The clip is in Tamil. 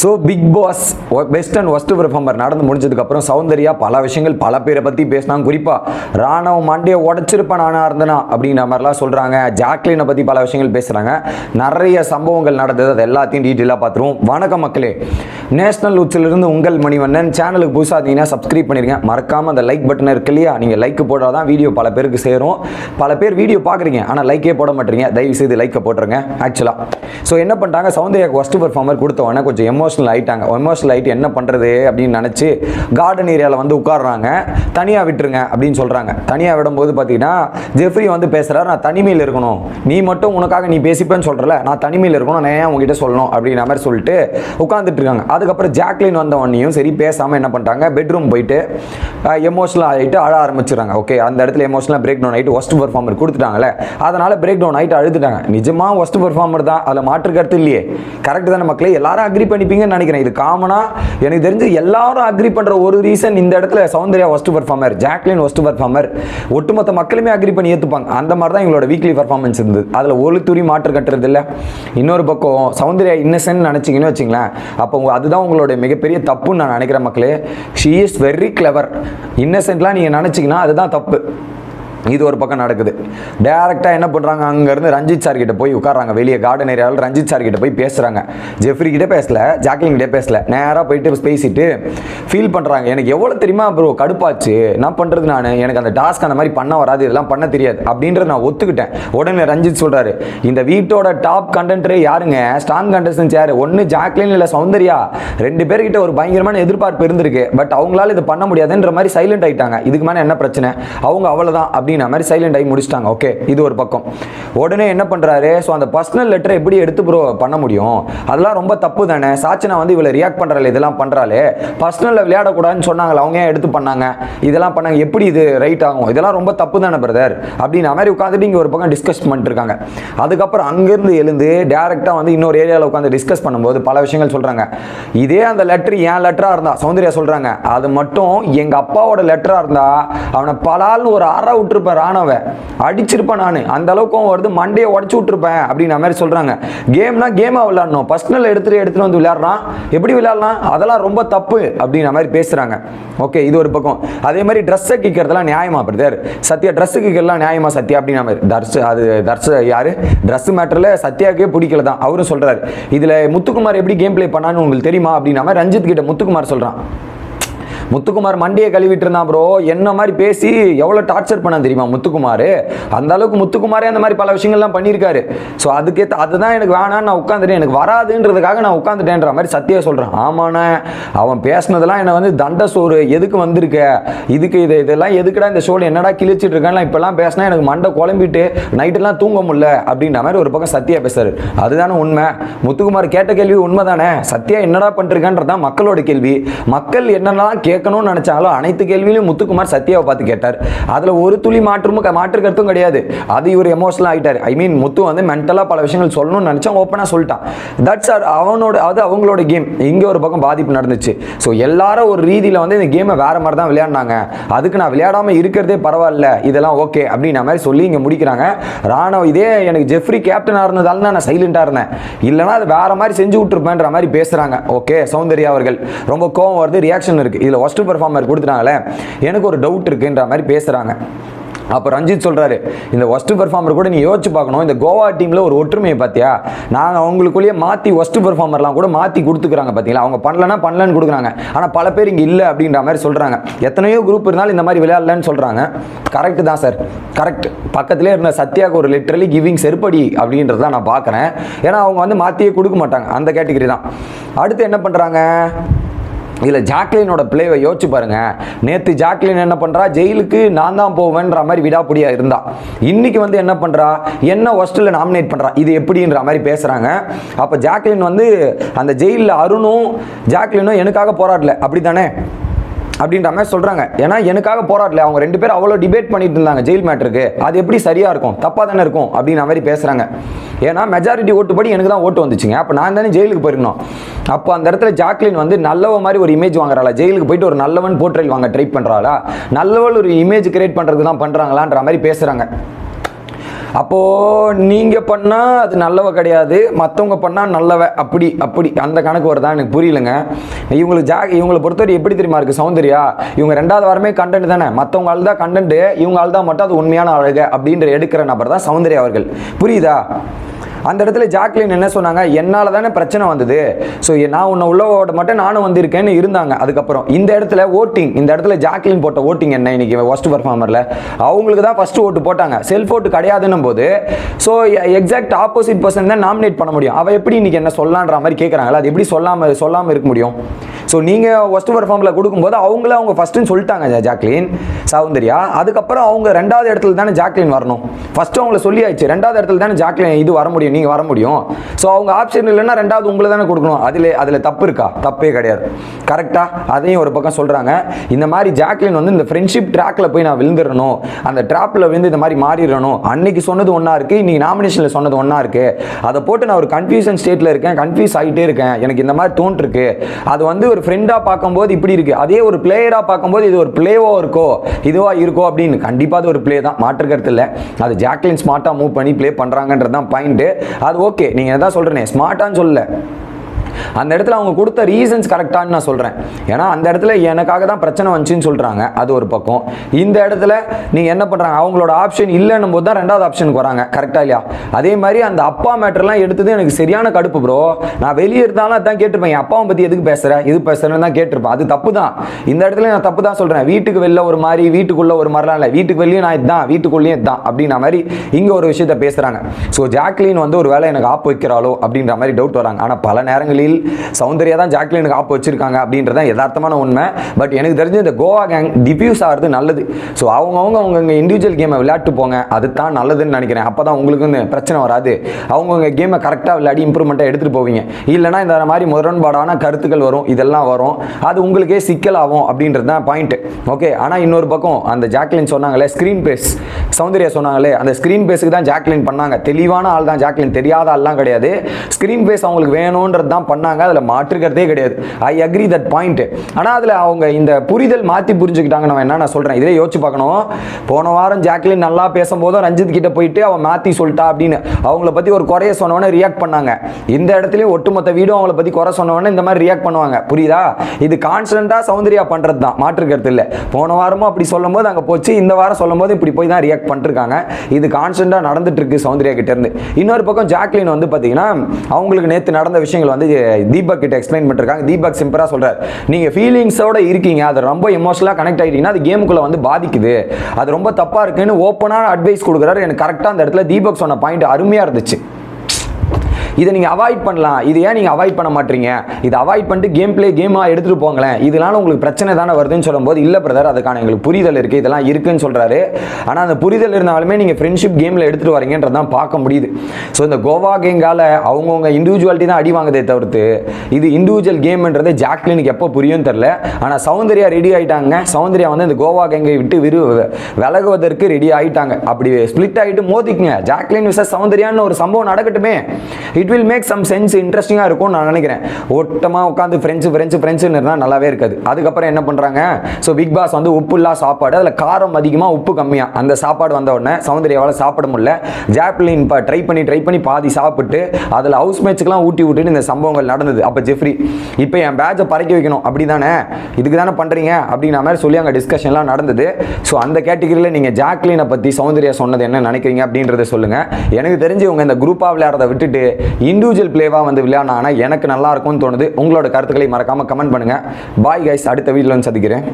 So Bigg Boss best and worst performer நடந்து முடிஞ்சதுக்கப்புறம் சௌந்தர்யா பல விஷயங்கள் பல பேரை பற்றி பேசினாங்க குறிப்பாக ராணவ மண்டையை உடச்சிருப்பேன் நானாக இருந்தேனா அப்படிங்கிற மாதிரிலாம் சொல்கிறாங்க ஜாக்லினை பற்றி பல விஷயங்கள் பேசுகிறாங்க நிறைய சம்பவங்கள் நடந்தது. அது எல்லாத்தையும் டீட்டெயிலாக பார்த்துருவோம். வணக்கம் மக்களே. நேஷனல் உச்சிலிருந்து உங்கள் மணிவண்ணன் சேனலுக்கு புதுசாக இருந்தீங்கன்னா சப்ஸ்கிரைப் பண்ணிடுங்க மறக்காமல் அந்த லைக் பட்டன் இருக்கு இல்லையா? நீங்கள் லைக் போட்டால் தான் வீடியோ பல பேருக்கு சேரும். பல பேர் வீடியோ பார்க்குறீங்க. ஆனால் லைக்கே போட மாட்டீங்க. தயவு செய்து லைக்கை போட்டுருங்க. ஆக்சுவலாக ஸோ என்ன பண்ணிட்டாங்க? சௌந்தர்யாக்கு ஃபஸ்ட்டு பெர்ஃபார்மர் கொடுத்தவொன்னே கொஞ்சம் எம் எமோஷனல் ஆயிட்டாங்க. எமோஷனல் ஆகிட்டு என்ன பண்ணுறது அப்படின்னு நினச்சி கார்டன் ஏரியாவில் வந்து உட்காடுறாங்க தனியாக விட்டுருங்க அப்படின்னு சொல்கிறாங்க தனியாக விடும்போது பார்த்தீங்கன்னா ஜெஃப்ரி வந்து பேசுகிறாரு நான் தனிமையில் இருக்கணும். நீ மட்டும் உனக்காக நீ பேசிப்பேன்னு சொல்கிறல நான் தனிமையில் இருக்கணும். நான் ஏன் உங்ககிட்ட சொல்லணும்? அப்படின்ற மாதிரி சொல்லிட்டு உட்காந்துட்டு இருக்காங்க. அதுக்கப்புறம் ஜாக்லின் வந்த சரி பேசாமல் என்ன பண்ணிட்டாங்க பெட்ரூம் போயிட்டு எமோஷனல் ஆகிட்டு அழ ஆரம்பிச்சிடுறாங்க. ஓகே அந்த இடத்துல எமோஷனலாக பிரேக் டவுன் ஆகிட்டு ஒஸ்ட் பர்ஃபார்மர் கொடுத்துட்டாங்களே அதனால் பிரேக் டவுன் ஆகிட்டு அழுதுட்டாங்க. நிஜமாக ஒஸ்ட் பர்ஃபார்மர் தான். அதில் மாற்று கருத்து இல்லையே. கரெக்ட் தானே மக்களே? எல்லாரும் அக்ரி பண்ணி இருப்பீங்கன்னு நினைக்கிறேன். இது காமனாக எனக்கு தெரிஞ்சு எல்லாரும் அக்ரி பண்ணுற ஒரு ரீசன் இந்த இடத்துல Soundarya worst performer Jacquline worst performer ஒட்டுமொத்த மக்களுமே அக்ரி பண்ணி ஏற்றுப்பாங்க அந்த மாதிரி தான் எங்களோட வீக்லி பர்ஃபார்மன்ஸ் இருந்தது. அதில் ஒரு துரி மாற்று கட்டுறது இல்லை. இன்னொரு பக்கம் சௌந்தர்யா இன்னசென்ட் நினச்சிங்கன்னு வச்சிங்களேன். அப்போ அதுதான் உங்களுடைய மிகப்பெரிய தப்புன்னு நான் நினைக்கிறேன் மக்களே. ஷீ இஸ் வெரி கிளவர் இன்னசென்ட்லாம் நீங்கள் நினச்சிங்கன்னா அதுதான் தப்பு. இது ஒரு பக்கம் நடக்குது. டேரெக்டாக என்ன பண்ணுறாங்க அங்கேருந்து ரஞ்சித் சார் கிட்ட போய் உட்காராங்க வெளியே கார்டன் ஏரியாவில் ரஞ்சித் சார் கிட்ட போய் பேசுகிறாங்க ஜெஃப்ரி கிட்டே பேசல ஜாக்லின் கிட்டே பேசல. நேராக போயிட்டு பேசிட்டு ஃபீல் பண்ணுறாங்க எனக்கு எவ்வளோ தெரியுமா ப்ரோ கடுப்பாச்சு. நான் பண்ணுறது நான்? எனக்கு அந்த டாஸ்க் அந்த மாதிரி பண்ண வராது. இதெல்லாம் பண்ண தெரியாது. அப்படின்றத நான் ஒத்துக்கிட்டேன். உடனே ரஞ்சித் சொல்கிறாரு இந்த வீட்டோட டாப் கண்டென்ட்டரே யாருங்க? ஸ்ட்ராங் கண்டஸ்டன்ஸ் யார்? ஒன்று ஜாக்லின் இல்லை சௌந்தர்யா. ரெண்டு பேர்கிட்ட ஒரு பயங்கரமான எதிர்பார்ப்பு இருந்திருக்கு. பட் அவங்களால இது பண்ண முடியாதுன்ற மாதிரி சைலண்ட் ஆகிட்டாங்க இதுக்கு மேலே என்ன பிரச்சனை? அவங்க அவ்வளோதான் அப்படின்ற மாதிரி சைலண்ட் ஆகி முடிச்சிட்டாங்க. ஓகே இது ஒரு பக்கம். உடனே என்ன பண்ணுறாரு ஸோ அந்த பர்சனல் லெட்டரை எப்படி எடுத்து ப்ரோ பண்ண முடியும்? அதெல்லாம் ரொம்ப தப்பு தானே? சாச்சனா வந்து இவளை ரியாக்ட் பண்ணுறாள் இதெல்லாம் பண்ணுறாளே பர்சனலில் விளையாடக்கூடாதுன்னு சொன்னாங்களே அவங்க ஏன் எடுத்து பண்ணாங்க. இதெல்லாம் பண்ணாங்க எப்படி இது ரைட் ஆகும்? இதெல்லாம் ரொம்ப தப்பு தானே பிரதர் அப்படின்னு மாதிரி உட்காந்துட்டு இங்கே ஒரு பக்கம் டிஸ்கஸ் பண்ணிட்டு இருக்காங்க அதுக்கப்புறம் அங்கேருந்து எழுந்து டேரெக்டாக வந்து இன்னொரு ஏரியாவில் உட்காந்து டிஸ்கஸ் பண்ணும்போது பல விஷயங்கள் சொல்கிறாங்க இதே அந்த லெட்டர் என் லெட்டராக இருந்தால் சௌந்தர்யா சொல்கிறாங்க அது மட்டும் எங்கள் அப்பாவோட லெட்டராக இருந்தால் அவனை பலால் ஒரு அற விட்டு போட்டிருப்பேன் ராணவ அடிச்சிருப்பேன் நான். அந்த அளவுக்கு வருது மண்டையை உடச்சி விட்டுருப்பேன் அப்படின்ற மாதிரி சொல்கிறாங்க கேம்னா கேமாக விளையாடணும். பர்சனல் எடுத்துட்டு எடுத்துட்டு வந்து விளையாடுறான். எப்படி விளையாடலாம்? அதெல்லாம் ரொம்ப தப்பு அப்படின்ற மாதிரி பேசுகிறாங்க ஓகே இது ஒரு பக்கம். அதே மாதிரி ட்ரெஸ்ஸை கிக்கிறதுலாம் நியாயமா பிரதர் சத்யா ட்ரெஸ்ஸு கிக்கிறதுலாம் நியாயமா சத்யா அப்படின்ற மாதிரி? தர்ஸ் அது தர்ஸ் யாரு? ட்ரெஸ் மேட்டரில் சத்யாக்கே பிடிக்கல தான். அவரும் சொல்கிறாரு இதில் முத்துக்குமார் எப்படி கேம் பிளே பண்ணான்னு உங்களுக்கு தெரியுமா அப்படின்னா மாதிரி ரஞ்சித் கிட்ட முத்துக்குமார் சொல்கிறான் முத்துக்குமார் மண்டியை கழுவிட்டு இருந்தான் ப்ரோ என்ன மாதிரி பேசி எவ்வளோ டார்ச்சர் பண்ண தெரியுமா முத்துக்குமார்? அந்த அளவுக்கு முத்துக்குமாரே அந்த மாதிரி பல விஷயங்கள்லாம் பண்ணியிருக்காரு. ஸோ அதுக்கேற்ற அதுதான் எனக்கு வேணான்னு நான் உட்காந்துட்டேன் எனக்கு வராதுன்றதுக்காக நான் உட்காந்துட்டேன்ற மாதிரி சத்தியாக சொல்கிறேன் ஆமாண்ணே அவன் பேசினதெல்லாம் என்னை வந்து தண்ட சோறு. எதுக்கு வந்திருக்க? இதுக்கு இது இதெல்லாம் எதுக்குடா இந்த ஷோவில் என்னடா கிழிச்சிட்டு இருக்கேன் இப்பெல்லாம் பேசினா எனக்கு மண்டை குழம்பிட்டு நைட்டெல்லாம் தூங்க முடியல அப்படின்ற மாதிரி ஒரு பக்கம் சத்யா பேசுறாரு. அதுதானே உண்மை. முத்துக்குமார் கேட்ட கேள்வி உண்மை தானே சத்யா என்னடா பண்ணிருக்கான்றதான் மக்களோட கேள்வி. மக்கள் என்னென்னலாம் கேட்கணும்னு நினைச்சாலும் அனைத்து கேள்வியிலும் முத்துக்குமார் சத்யாவை பார்த்து கேட்டார். அதில் ஒரு துளி மாற்றமும் மாற்று கருத்தும் கிடையாது. அது இவர் எமோஷனல் ஆகிட்டார். ஐ மீன் முத்து வந்து மென்டலாக பல விஷயங்கள் சொல்லணும்னு நினச்சா ஓப்பனாக சொல்லிட்டான். தட்ஸ் ஆர் அவனோட அது அவங்களோட கேம் இங்கே ஒரு பக்கம் பாதிப்பு நடந்துச்சு. ஸோ எல்லாரும் ஒரு ரீதியில் வந்து இந்த கேமை வேற மாதிரி தான் விளையாடினாங்க. அதுக்கு நான் விளையாடாமல் இருக்கிறதே பரவாயில்ல. இதெல்லாம் ஓகே அப்படின்ற மாதிரி சொல்லி இங்கே முடிக்கிறாங்க. ராணவ் இதே எனக்கு ஜெஃப்ரி கேப்டனாக இருந்ததால தான் நான் சைலண்டாக இருந்தேன். இல்லைனா அது வேற மாதிரி செஞ்சு விட்டுருப்பேன்ற மாதிரி பேசுகிறாங்க ஓகே சௌந்தர்யா அவர்கள். ரொம்ப கோவம் வருது ரியாக்ஷன் இருக்குது இதில் ஒஸ்ட்டு பெர்ஃபார்மர் கொடுத்துட்டாங்களே எனக்கு ஒரு டவுட் இருக்குன்ற மாதிரி பேசுகிறாங்க அப்போ ரஞ்சித் சொல்கிறாரு இந்த ஒஸ்ட்டு பெர்ஃபார்மர் கூட நீ யோசிச்சு பார்க்கணும் இந்த கோவா டீமில் ஒரு ஒற்றுமையை பார்த்தியா? நாங்கள் அவங்களுக்குள்ளேயே மாற்றி ஒஸ்ட்டு பெர்ஃபார்மர்லாம் கூட மாற்றி கொடுத்துக்கிறாங்க பார்த்தீங்களா அவங்க பண்ணலன்னா பண்ணலன்னு கொடுக்குறாங்க. ஆனால் பல பேர் இங்கே இல்லை அப்படின்ற மாதிரி சொல்கிறாங்க எத்தனையோ குரூப் இருந்தாலும் இந்த மாதிரி விளையாடலன்னு சொல்கிறாங்க கரெக்ட் தான் சார் கரெக்ட் பக்கத்திலே இருந்த சத்யாவுக்கு ஒரு லிட்ரலி கிவிங் செருப்படி அப்படின்றது தான் நான் பார்க்குறேன். ஏன்னா அவங்க வந்து மாற்றியே கொடுக்க மாட்டாங்க. அந்த கேட்டகரி தான். அடுத்து என்ன பண்ணுறாங்க இதில் ஜாக்லினோட பிளேவை யோசிச்சு பாருங்க. நேற்று ஜாக்லின் என்ன பண்ணுறா ஜெயிலுக்கு நான் தான் போவேன்ற மாதிரி விடாப்பிடியாக இருந்தா. இன்னைக்கு வந்து என்ன பண்ணுறா என்ன ஒஸ்ட்டில் நாமினேட் பண்ணுறா இது எப்படின்ற மாதிரி பேசுகிறாங்க அப்போ ஜாக்லின் வந்து அந்த ஜெயிலில் அருணும் ஜாக்லினும் எனக்காக போராடல. அப்படி தானே அப்படின்ற மாதிரி சொல்கிறாங்க ஏன்னா எனக்காக போராடல. அவங்க ரெண்டு பேரும் அவ்வளோ டிபேட் பண்ணிட்டு இருந்தாங்க ஜெயில் மேட்டருக்கு அது எப்படி சரியாக இருக்கும்? தப்பாக தானே இருக்கும்? அப்படின்ற மாதிரி பேசுகிறாங்க ஏன்னா மெஜாரிட்டி ஓட்டுப்படி எனக்கு தான் ஓட்டு வந்துச்சுங்க. அப்போ நான் தானே ஜெயிலுக்கு போயிருக்கணும். அப்போ அந்த இடத்துல ஜாக்லின் வந்து நல்லவ மாதிரி ஒரு இமேஜ் வாங்குறாளா? ஜெயிலுக்கு போயிட்டு ஒரு நல்லவன் போர்ட்ரேல் வாங்க ட்ரை பண்ணுறாளா நல்லவள் ஒரு இமேஜ் கிரியேட் பண்ணுறது தான் பண்ணுறாங்களான்ற மாதிரி பேசுகிறாங்க அப்போது நீங்கள் பண்ணால் அது நல்லவ கிடையாது. மற்றவங்க பண்ணால் நல்லவ. அப்படி அப்படி. அந்த கணக்கு வருதா? எனக்கு புரியலங்க. இவங்களுக்கு ஜா இவங்களை பொறுத்தவரை எப்படி தெரியுமா இருக்குது சௌந்தர்யா? இவங்க ரெண்டாவது வாரமே கண்டென்ட் தானே. மற்றவங்க ஆள் தான் கண்டென்ட் இவங்க ஆள் தான் மட்டும் அது உண்மையான அழகு அப்படின்ற எடுக்கிற நபர் தான் சௌந்தர்யா அவர்கள். புரியுதா? அந்த இடத்துல ஜாக்லின் என்ன சொன்னாங்க? என்னால் தானே பிரச்சனை வந்தது. ஸோ நான் உன்னை உள்ள உள்ளவோட மட்டும் நானும் வந்திருக்கேன்னு இருந்தாங்க. அதுக்கப்புறம் இந்த இடத்துல ஓட்டிங் இந்த இடத்துல ஜாக்லின் போட்ட ஓட்டிங் என்ன இன்னைக்கு? ஒஸ்ட் பர்ஃபார்மரில் அவங்களுக்கு தான் ஃபஸ்ட்டு ஓட்டு போட்டாங்க. செல்ஃப் ஓட்டு கிடையாதுன்னும் போது ஸோ எக்ஸாக்ட் ஆப்போசிட் பர்சன் தான் நாமினேட் பண்ண முடியும். அவள் எப்படி இன்னைக்கு என்ன சொல்லலான்ற மாதிரி கேட்குறாங்களா அது எப்படி சொல்லாமல் சொல்லாமல் இருக்க முடியும்? ஸோ நீங்கள் ஃபர்ஸ்ட் பர்ஃபார்மில் கொடுக்கும்போது அவங்கள அவங்க ஃபஸ்ட்டுன்னு சொல்லிட்டாங்க ஜாக்லின் சௌந்தர்யா. அதுக்கப்புறம் அவங்க ரெண்டாவது இடத்துல தானே ஜாக்லின் வரணும். ஃபஸ்ட்டு அவங்கள சொல்லியாச்சு. ரெண்டாவது இடத்துல தானே ஜாக்லின் இது வர முடியும் நீங்கள் வர முடியும். ஸோ அவங்க ஆப்ஷன் இல்லைன்னா ரெண்டாவது உங்களை தானே கொடுக்கணும். அதில் அதில் தப்பு இருக்கா? தப்பே கிடையாது. கரெக்டாக அதையும் ஒரு பக்கம் சொல்கிறாங்க இந்த மாதிரி ஜாக்லின் வந்து இந்த ஃப்ரெண்ட்ஷிப் ட்ராக்ல போய் நான் விழுந்துடணும் அந்த ட்ராப்பில் விழுந்து இந்த மாதிரி மாறிடணும். அன்னைக்கு சொன்னது ஒன்றா இருக்குது இன்றைக்கி நாமினேஷனில் சொன்னது ஒன்றா இருக்குது அதை போட்டு நான் ஒரு கன்ஃபியூஷன் ஸ்டேட்டில் இருக்கேன் கன்ஃபியூஸ் ஆகிட்டே இருக்கேன். எனக்கு இந்த மாதிரி தோன்றிருக்கு. அது வந்து ஒரு ஃப்ரெண்டாக பார்க்கும்போது இப்படி இருக்குது அதே ஒரு பிளேயராக பார்க்கும்போது இது ஒரு பிளேவோ இருக்கோ இதுவாக இருக்கோ அப்படின்னு கண்டிப்பாக அது ஒரு ப்ளே தான். மாற்று கருத்து இல்லை. அது ஜாக்லின் ஸ்மார்ட்டாக மூவ் பண்ணி ப்ளே பண்ணுறாங்கன்றது தான் பாயிண்ட்டு அது ஓகே நீங்கள் எதாவது சொல்கிறேனே ஸ்மார்ட்டான்னு சொல்லலை. அந்த இடத்துல அவங்க கொடுத்த ரீசன்ஸ் கரெக்டானு நான் சொல்கிறேன் ஏன்னா அந்த இடத்துல எனக்காக தான் பிரச்சனை வந்துச்சுன்னு சொல்கிறாங்க அது ஒரு பக்கம். இந்த இடத்துல நீங்கள் என்ன பண்ணுறாங்க அவங்களோட ஆப்ஷன் இல்லைன்னும் போது தான் ரெண்டாவது ஆப்ஷனுக்கு வராங்க. கரெக்டாக இல்லையா? அதே மாதிரி அந்த அப்பா மேட்டர்லாம் எடுத்தது எனக்கு சரியான கடுப்பு ப்ரோ நான் வெளியே இருந்தாலும் அதான் கேட்டிருப்பேன். என் அப்பாவை பற்றி எதுக்கு பேசுகிறேன் இது பேசுகிறேன்னு தான் கேட்டிருப்பேன். அது தப்பு தான். இந்த இடத்துல நான் தப்பு தான் சொல்கிறேன் வீட்டுக்கு வெளில ஒரு மாதிரி வீட்டுக்குள்ளே ஒரு மாதிரிலாம் இல்லை. வீட்டுக்கு வெளியே நான் இதுதான் வீட்டுக்குள்ளேயும் இதுதான் அப்படின்ற மாதிரி இங்கே ஒரு விஷயத்த பேசுகிறாங்க ஸோ ஜாக்லின் வந்து ஒரு வேளை எனக்கு ஆப்பு வைக்கிறாளோ அப்படின்ற மாதிரி டவுட் வராங்க. ஆனால் பல நேரங்களில் சௌந்தர்யா தான் ஜாக்லினுக்கு ஆப்பு வச்சிருக்காங்க அப்படின்றதான் யதார்த்தமான உண்மை. பட் எனக்கு தெரிஞ்சு இந்த கோவா கேங் டிஃப்யூஸ் ஆகிறது நல்லது. ஸோ அவங்கவுங்க அவங்கவுங்க இண்டிவிஜுவல் கேமை விளையாட்டு போங்க அது தான் நல்லதுன்னு நினைக்கிறேன். அப்போ தான் உங்களுக்கு வந்து பிரச்சனை வராது. அவங்கவுங்க கேமை கரெக்டாக விளையாடி இம்ப்ரூவ்மெண்ட்டாக எடுத்துகிட்டு போவீங்க. இல்லைனா இந்த மாதிரி முரண்பாடான கருத்துக்கள் வரும் இதெல்லாம் வரும். அது உங்களுக்கே சிக்கலாகும் அப்படின்றது தான் பாயிண்ட் ஓகே ஆனால் இன்னொரு பக்கம் அந்த ஜாக்லின் சொன்னாங்களே ஸ்க்ரீன் பேஸ் சௌந்தர்யா சொன்னாங்களே அந்த ஸ்க்ரீன் பேஸுக்கு தான் ஜாக்லின் பண்ணாங்க. தெளிவான ஆள் தான் ஜாக்லின் தெரியாத ஆள்லாம் கிடையாது. ஸ்க்ரீன் பேஸ் அவங்களுக்கு வேணுன்றது தான் பண்ணாங்க அதில் மாற்றுக்கிறதே கிடையாது. ஐ அக்ரி தட் பாயிண்ட் ஆனால் அதில் அவங்க இந்த புரிதல் மாற்றி புரிஞ்சுக்கிட்டாங்க. நம்ம என்ன நான் சொல்கிறேன் இதிலே யோசிச்சு பார்க்கணும். போன வாரம் ஜாக்லின் நல்லா பேசும்போதும் ரஞ்சித் கிட்ட போயிட்டு அவன் மாற்றி சொல்லிட்டா அப்படின்னு. அவங்கள பற்றி ஒரு குறைய சொன்னவொடனே ரியாக்ட் பண்ணாங்க. இந்த இடத்துலையும் ஒட்டுமொத்த வீடும் அவங்கள பற்றி குறை சொன்னவொடனே இந்த மாதிரி ரியாக்ட் பண்ணுவாங்க. புரியுதா? இது கான்ஸ்டண்ட்டாக சௌந்தர்யா பண்ணுறது தான் மாற்றுக்கிறது இல்லை. போன வாரமும் அப்படி சொல்லும்போது அங்கே போச்சு. இந்த வாரம் சொல்லும்போது இப்படி போய் தான் ரியாக்ட் பண்ணிருக்காங்க. இது கான்ஸ்டண்ட்டாக நடந்துட்டு இருக்கு சௌந்தர்யா கிட்டேருந்து இன்னொரு பக்கம் ஜாக்லின் வந்து பார்த்தீங்கன்னா அவங்களுக்கு நேற்று நடந்த விஷயங்கள் வந்து தீபக் கிட்ட எக்ஸ்பிளைன் பண்ணிருக்காங்க. தீபக் சிம்பிளாக சொல்றாரு. நீங்க ஃபீலிங்ஸோட இருக்கீங்க. அது ரொம்ப எமோஷனலாக கனெக்ட் ஆகிட்டீங்கன்னா அது கேமுக்குள்ளே வந்து பாதிக்குது. அது ரொம்ப தப்பா இருக்குன்னு ஓப்பனாக அட்வைஸ் கொடுக்குறாரு. எனக்கு கரெக்டாக அந்த இடத்துல தீபக் சொன்ன பாயிண்ட் அருமையாக இருந்துச்சு. இதை நீங்கள் அவாய்ட் பண்ணலாம். இது ஏன் நீங்கள் அவாய்ட் பண்ண மாட்டீங்க? இதை அவாய்ட் பண்ணிட்டு கேம் பிளே கேமாக எடுத்துகிட்டு போங்களேன். இதனால உங்களுக்கு பிரச்சனை தானே வருதுன்னு சொல்லும்போது இல்லை பிரதர் அதுக்கான எங்களுக்கு புரிதல் இருக்குது இதெல்லாம் இருக்குன்னு சொல்கிறாரு ஆனால் அந்த புரிதல் இருந்தாலுமே நீங்கள் ஃப்ரெண்ட்ஷிப் கேமில் எடுத்துகிட்டு வரீங்கன்றது தான் பார்க்க முடியுது. ஸோ இந்த கோவா கேங்கால அவங்கவுங்க இண்டிவிஜுவாலிட்டி தான் அடி வாங்குதே தவிர்த்து இது இண்டிவிஜுவல் கேம்ன்றது ஜாக்லினுக்கு எப்போ புரியும் தெரில ஆனால் சௌந்தர்யா ரெடி ஆகிட்டாங்க சௌந்தர்யா வந்து இந்த கோவா கேங்கை விட்டு விரு விலகுவதற்கு ரெடி ஆகிட்டாங்க அப்படி ஸ்ப்ளிட் ஆகிட்டு மோதிக்குங்க. ஜாக்லின் விசா சௌந்தர்யான்னு ஒரு சம்பவம் நடக்கட்டுமே. It will make some sense இன்ட்ரெஸ்டிங்காக இருக்கும்னு நான் நினைக்கிறேன். ஓட்டமாக உட்காந்து ஃப்ரெண்ட்ஸு ஃப்ரெண்ட்ஸு ஃப்ரெண்ட்ஸுன்னு இருந்தால் நல்லாவே இருக்காது. அதுக்கப்புறம் என்ன பண்ணுறாங்க ஸோ பிக் பாஸ் வந்து உப்பு இல்லா சாப்பாடு அதில் காரம் அதிகமாக உப்பு கம்மியாக அந்த சாப்பாடு வந்த உடனே சௌந்தர்யாவால் சாப்பிட முடியல. ஜாப்லின் இப்போ ட்ரை பண்ணி ட்ரை பண்ணி பாதி சாப்பிட்டு அதில் ஹவுஸ் மேட்ச்சுக்கெலாம் ஊட்டி விட்டுட்டு இந்த சம்பவங்கள் நடந்தது. அப்போ ஜெஃப்ரி இப்போ என் பேட்சை பறக்க வைக்கணும். அப்படி தானே இதுக்கு தானே பண்ணுறீங்க அப்படின்னா மாதிரி சொல்லி அங்கே டிஸ்கஷன்லாம் நடந்தது. ஸோ அந்த கேட்டகரியில் நீங்கள் ஜாக்லினை பற்றி சௌந்தர்யா சொன்னது என்ன நினைக்கிறீங்க அப்படின்றத சொல்லுங்கள் எனக்கு தெரிஞ்சு இவங்க இந்த குரூப்பாக விளையாடுறத விட்டுட்டு இண்டிவிஜுவல் பிளேவாக வந்து விளையாடினாங்கன்னா எனக்கு நல்லா இருக்கும்னு தோணுது. உங்களோட கருத்துக்களை மறக்காமல் கமெண்ட் பண்ணுங்கள் பாய் கைஸ் அடுத்த வீட்டில் வந்து சந்திக்கிறேன்.